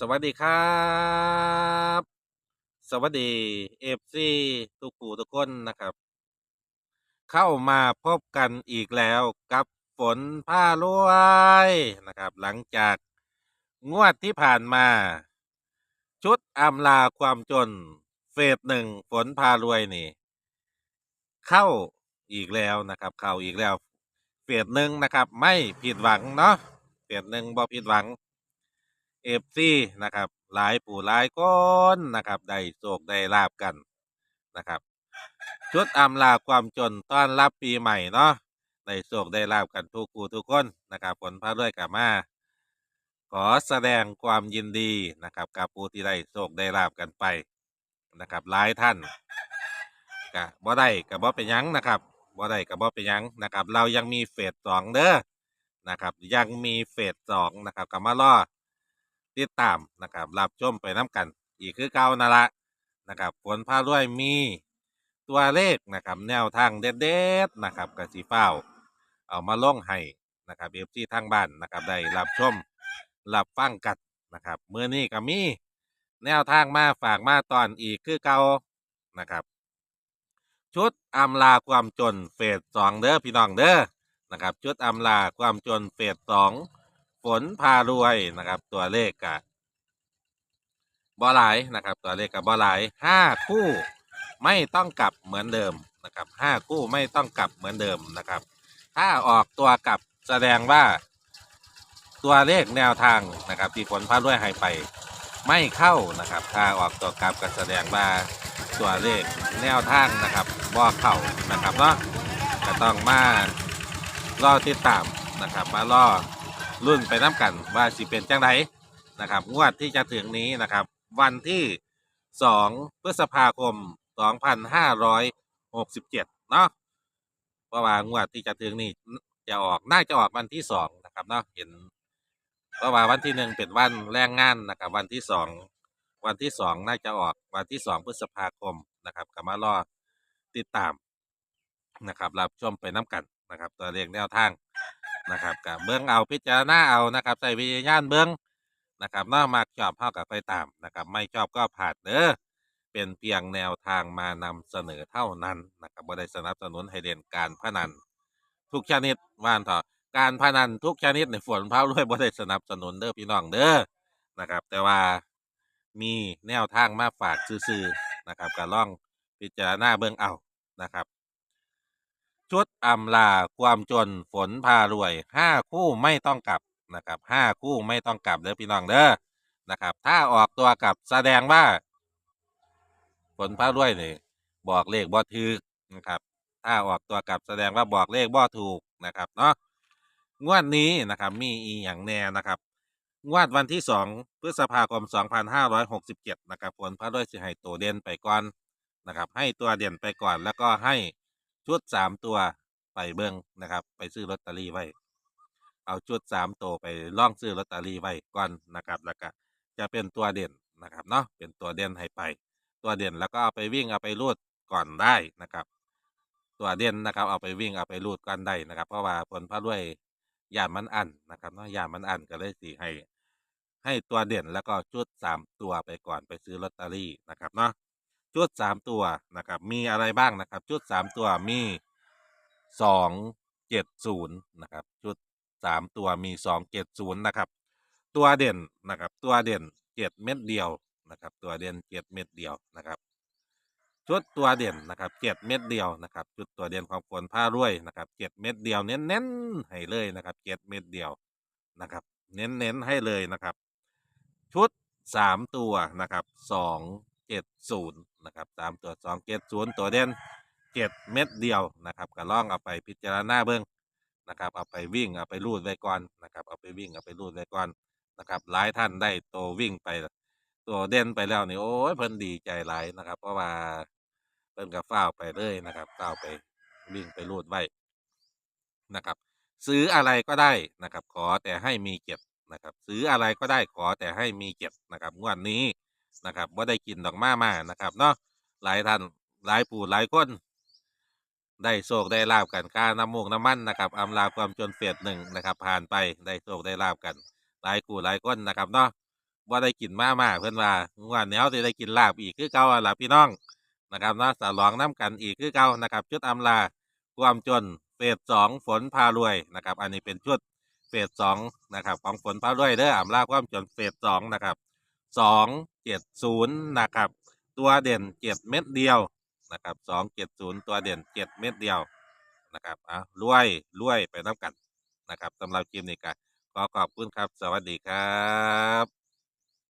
สวัสดีครับ สวัสดีเอฟซีทุกผู้ทุกคนนะครับ เข้ามาพบกันอีกแล้วกับฝนผ้ารวยนะครับ หลังจากงวดที่ผ่านมา ชุดอำลาความจน เฟสหนึ่งฝนพารวยนี่ เข้าอีกแล้วนะครับ เข้าอีกแล้วเฟสหนึ่งนะครับ ไม่ผิดหวังเนาะเฟสหนึ่งบ่ผิดหวัง เอฟซีนะครับ หลายผู้หลายคนนะครับ ได้โศกได้ลาบกันนะครับ ชุดอำลาความจนต้อนรับปีใหม่เนาะได้โศกได้ลาบกันทุกผู้ทุกคนนะครับผลพระด้วยกับมาขอแสดงความยินดีนะครับกับผู้ที่ได้โศกได้ลาบกันไปนะครับหลายท่านกะบ่ได้กับบ่เป็นยังนะครับบ่ได้กับบ่เป็นยังนะครับ เรายังมีเฟสสองเด้อนะครับ ยังมีเฟสสองนะครับกับมารอ ติดตามนะครับรับชมไปน้ำกัน อีกคือเก่านั่นละนะครับผลพารวยมีตัวเลขนะครับ แนวทางเด็ดๆนะครับกสีเฝ้าเอามาล่องให้นะครับเอฟซีทางบ้านนะครับได้รับชมรับฟังกันนะครับเมื่อนี้ก็มีแนวทางมาฝากมาตอนอีกคือเก่านะครับ ชุดอำลาความจนเฟสสองเด้อพี่น้องเด้อนะครับ ชุดอำลาความจนเฟสสอง ฝนพารวยนะครับ ตัวเลขกะบอลายนะครับ ตัวเลขกับบอลายห้าคู่ไม่ต้องกลับเหมือนเดิมนะครับห้าคู่ไม่ต้องกลับเหมือนเดิมนะครับ ถ้าออกตัวกลับแสดงว่า ตัวเลขแนวทางนะครับ ที่ฝนพารวยให้ไปไม่เข้านะครับ ถ้าออกตัวกลับก็แสดงว่าตัวเลขแนวทางนะครับบ่เข้านะครับเนาะก็ต้องมารอติดตามนะครับ มารอ รุ่นไปน้ำกันว่าสิเป็นจังไดนะครับงวดที่จะถึงนี้นะครับ วันที่ 2 พฤษภาคม 2567 เนาะเพราะว่างวดที่จะถึงนี้จะออกน่าจะออกวันที่ 2 นะครับเนาะเห็นเพราะว่าวันที่หนึ่งเป็นวันแรงงานนะครับ วันที่2วันที่2น่าจะออกวันที่2พฤษภาคมนะครับก็มารอติดตามนะครับรับชมไปน้ำกันนะครับ ตัวเลขแนวทาง นะครับกับเบิ้องเอาพิจารณาเอานะครับใส่วิญญาณเบิ้องนะครับนอกมากชอบเท่ากับไปตามนะครับไม่ชอบก็ผ่านเด้อเป็นเพียงแนวทางมานำเสนอเท่านั้นนะครับบ่ได้สนับสนุนให้เล่นการพนัน ทุกชนิดว่านเถอะการพนันทุกชนิดในฝนพร้าวด้วยบ่ได้สนับสนุนเด้อพี่น้องเด้อนะครับ แต่ว่ามีแนวทางมาฝากซื่อๆนะครับก็ลองพิจารณาเบิ้องเอานะครับ ชุดอำลาความจนฝนพารวยห้าคู่ไม่ต้องกลับนะครับห้าคู่ไม่ต้องกลับเด้อพี่น้องเด้อนะครับ ถ้าออกตัวกลับแสดงว่า ฝนพารวยนี่บอกเลขบ่ถูกนะครับ ถ้าออกตัวกลับแสดงว่าบอกเลขบ่ถูกนะครับเนาะงวดนี้นะครับมีอีอย่างแน่นะครับ งวดวันที่สองพฤษภาคม 2567 นะครับฝนพารวยสิให้ตัวเด่นไปก่อนนะครับ ให้ตัวเด่นไปก่อนแล้วก็ให้ ชุดสามตัวไปเบิ้งนะครับ ไปซื้อลอตเตอรี่ไว้ เอาชุดสามตัวไปล่องซื้อลอตเตอรี่ไว้ก่อนนะครับ แล้วก็จะเป็นตัวเด่นนะครับเนาะเป็นตัวเด่นให้ไป ตัวเด่นแล้วก็เอาไปวิ่งเอาไปรูดก่อนได้นะครับ ตัวเด่นนะครับ เอาไปวิ่งเอาไปรูดก่อนได้นะครับ เพราะว่าผลพระรวยยามันอันนะครับเนาะยามันอันก็เลยสีให้ให้ตัวเด่นแล้วก็ชุดสามตัวไปก่อนไปซื้อลอตเตอรี่นะครับเนาะ ชุดสามตัวนะครับ มีอะไรบ้างนะครับ ชุดสามตัวมีสองเจ็ดศูนย์นะครับ ชุดสามตัวมีสองเจ็ดศูนย์นะครับ ตัวเด่นนะครับ ตัวเด่นเจ็ดเม็ดเดียวนะครับ ตัวเด่นเจ็ดเม็ดเดียวนะครับ ชุดตัวเด่นนะครับเจ็ดเม็ดเดียวนะครับ ชุดตัวเด่นของฝนผ้ารวยนะครับเจ็ดเม็ดเดียวเน้นๆให้เลยนะครับเจ็ดเม็ดเดียวนะครับ เน้นๆให้เลยนะครับ ชุดสามตัวนะครับสองเจ็ดศูนย์ นะครับสามตัวสองเจ็ดศูนย์ตัวเด่นเจ็ดเม็ดเดียวนะครับก็ล่องเอาไปพิจารณาเบิ้งนะครับเอาไปวิ่งเอาไปรูดไว้ก่อนนะครับเอาไปวิ่งเอาไปรูดไว้ก่อนนะครับหลายท่านได้ตัววิ่งไปตัวเด่นไปแล้วนี่โอ้ยเพิ่นดีใจหลายนะครับ เพราะว่าเพิ่นก็ฟ้าไปเลยนะครับฟ้าวไปวิ่งไปรูดไว้นะครับ ซื้ออะไรก็ได้นะครับ ขอแต่ให้มีเก็บนะครับ ซื้ออะไรก็ได้ขอแต่ให้มีเก็บนะครับงวดนี้ นะครับว่าได้กินดอกมามานะครับเนาะหลายท่านหลายผู้หลายคน ได้โชคได้ลาบกันค่าน้ำมูกน้ำมันนะครับอำลาความจนเฟสหนึ่งนะครับผ่านไปได้โชคได้ลาบกัน หลายกูหลายคนนะครับเนาะว่าได้กินมามาเพื่อนว่าวดนี้เขาจะได้กินลาบอีกคือเก่าอะล่ะพี่น้องนะครับเนาะสลองน้ำกันอีกคือเก่านะครับชุดอำลาความจนเฟสสองฝนพารวยนะครับอันนี้เป็นชุดเฟสสองนะครับของฝนพารวยเด้ออำลาความจนเฟสสองนะครับ สองเจ็ดศูนย์นะครับ ตัวเด่นเจ็ดเม็ดเดียวนะครับสองเจ็ดศูนย์ตัวเด่นเจ็ดเม็ดเดียวนะครับอะรวยรวยไปน้ำกันนะครับสำหรับคลิปนี้ก็ขอขอบคุณครับ สวัสดีครับ